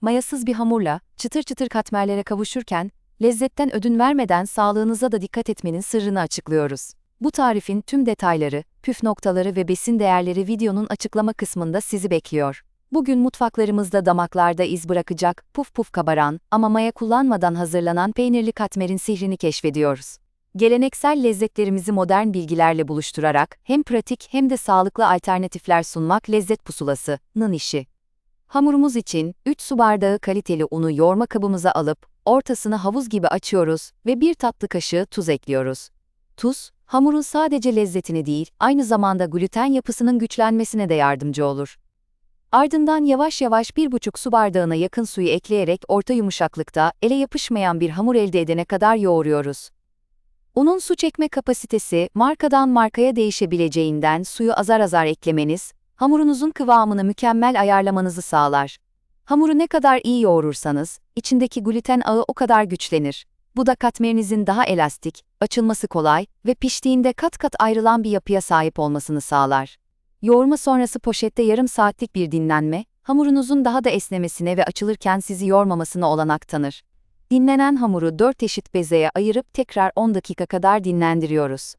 mayasız bir hamurla çıtır çıtır katmerlere kavuşurken, lezzetten ödün vermeden sağlığınıza da dikkat etmenin sırrını açıklıyoruz. Bu tarifin tüm detayları, püf noktaları ve besin değerleri videonun açıklama kısmında sizi bekliyor. Bugün mutfaklarımızda damaklarda iz bırakacak, puf puf kabaran ama maya kullanmadan hazırlanan peynirli katmerin sihrini keşfediyoruz. Geleneksel lezzetlerimizi modern bilgilerle buluşturarak hem pratik hem de sağlıklı alternatifler sunmak lezzet pusulası'nın işi. Hamurumuz için 3 su bardağı kaliteli unu yoğurma kabımıza alıp ortasını havuz gibi açıyoruz ve 1 tatlı kaşığı tuz ekliyoruz. Tuz, hamurun sadece lezzetini değil, aynı zamanda gluten yapısının güçlenmesine de yardımcı olur. Ardından yavaş yavaş 1,5 su bardağına yakın suyu ekleyerek orta yumuşaklıkta, ele yapışmayan bir hamur elde edene kadar yoğuruyoruz. Unun su çekme kapasitesi markadan markaya değişebileceğinden suyu azar azar eklemeniz, hamurunuzun kıvamını mükemmel ayarlamanızı sağlar. Hamuru ne kadar iyi yoğurursanız, içindeki gluten ağı o kadar güçlenir. Bu da katmerinizin daha elastik, açılması kolay ve piştiğinde kat kat ayrılan bir yapıya sahip olmasını sağlar. Yoğurma sonrası poşette yarım saatlik bir dinlenme, hamurunuzun daha da esnemesine ve açılırken sizi yormamasına olanak tanır. Dinlenen hamuru 4 eşit bezeye ayırıp tekrar 10 dakika kadar dinlendiriyoruz.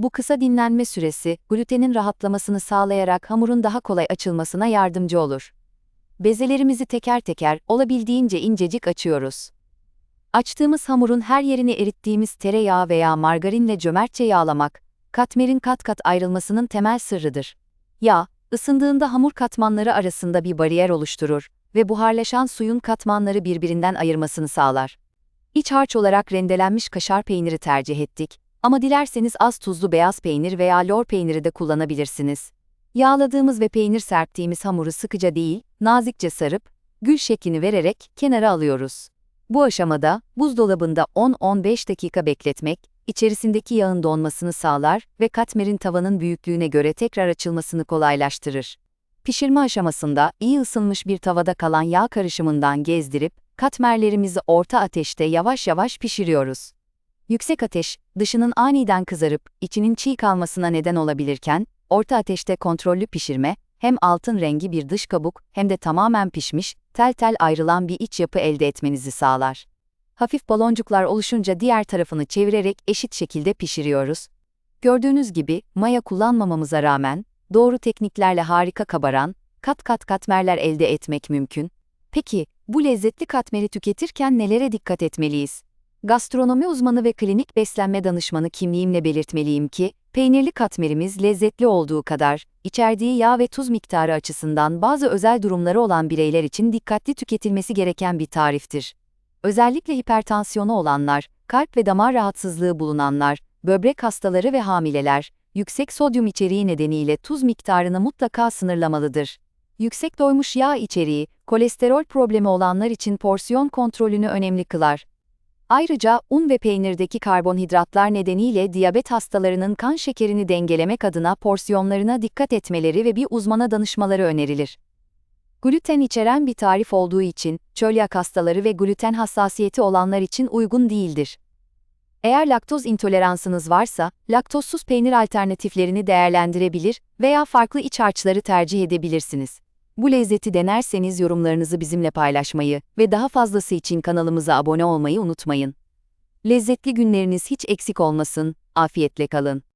Bu kısa dinlenme süresi, glutenin rahatlamasını sağlayarak hamurun daha kolay açılmasına yardımcı olur. Bezelerimizi teker teker, olabildiğince incecik açıyoruz. Açtığımız hamurun her yerini erittiğimiz tereyağı veya margarinle cömertçe yağlamak, katmerin kat kat ayrılmasının temel sırrıdır. Yağ, ısındığında hamur katmanları arasında bir bariyer oluşturur ve buharlaşan suyun katmanları birbirinden ayırmasını sağlar. İç harç olarak rendelenmiş kaşar peyniri tercih ettik ama dilerseniz az tuzlu beyaz peynir veya lor peyniri de kullanabilirsiniz. Yağladığımız ve peynir serptiğimiz hamuru sıkıca değil, nazikçe sarıp, gül şeklini vererek kenara alıyoruz. Bu aşamada buzdolabında 10-15 dakika bekletmek, içerisindeki yağın donmasını sağlar ve katmerin tavanın büyüklüğüne göre tekrar açılmasını kolaylaştırır. Pişirme aşamasında iyi ısınmış bir tavada kalan yağ karışımından gezdirip, katmerlerimizi orta ateşte yavaş yavaş pişiriyoruz. Yüksek ateş, dışının aniden kızarıp içinin çiğ kalmasına neden olabilirken, orta ateşte kontrollü pişirme, hem altın rengi bir dış kabuk hem de tamamen pişmiş, tel tel ayrılan bir iç yapı elde etmenizi sağlar. Hafif baloncuklar oluşunca diğer tarafını çevirerek eşit şekilde pişiriyoruz. Gördüğünüz gibi, maya kullanmamamıza rağmen, doğru tekniklerle harika kabaran, kat kat katmerler elde etmek mümkün. Peki, bu lezzetli katmeri tüketirken nelere dikkat etmeliyiz? Gastronomi uzmanı ve klinik beslenme danışmanı kimliğimle belirtmeliyim ki, peynirli katmerimiz lezzetli olduğu kadar, içerdiği yağ ve tuz miktarı açısından bazı özel durumları olan bireyler için dikkatli tüketilmesi gereken bir tariftir. Özellikle hipertansiyonu olanlar, kalp ve damar rahatsızlığı bulunanlar, böbrek hastaları ve hamileler, yüksek sodyum içeriği nedeniyle tuz miktarını mutlaka sınırlamalıdır. Yüksek doymuş yağ içeriği, kolesterol problemi olanlar için porsiyon kontrolünü önemli kılar. Ayrıca un ve peynirdeki karbonhidratlar nedeniyle diyabet hastalarının kan şekerini dengelemek adına porsiyonlarına dikkat etmeleri ve bir uzmana danışmaları önerilir. Gluten içeren bir tarif olduğu için, çölyak hastaları ve gluten hassasiyeti olanlar için uygun değildir. Eğer laktoz intoleransınız varsa, laktozsuz peynir alternatiflerini değerlendirebilir veya farklı iç harçları tercih edebilirsiniz. Bu lezzeti denerseniz yorumlarınızı bizimle paylaşmayı ve daha fazlası için kanalımıza abone olmayı unutmayın. Lezzetli günleriniz hiç eksik olmasın, afiyetle kalın.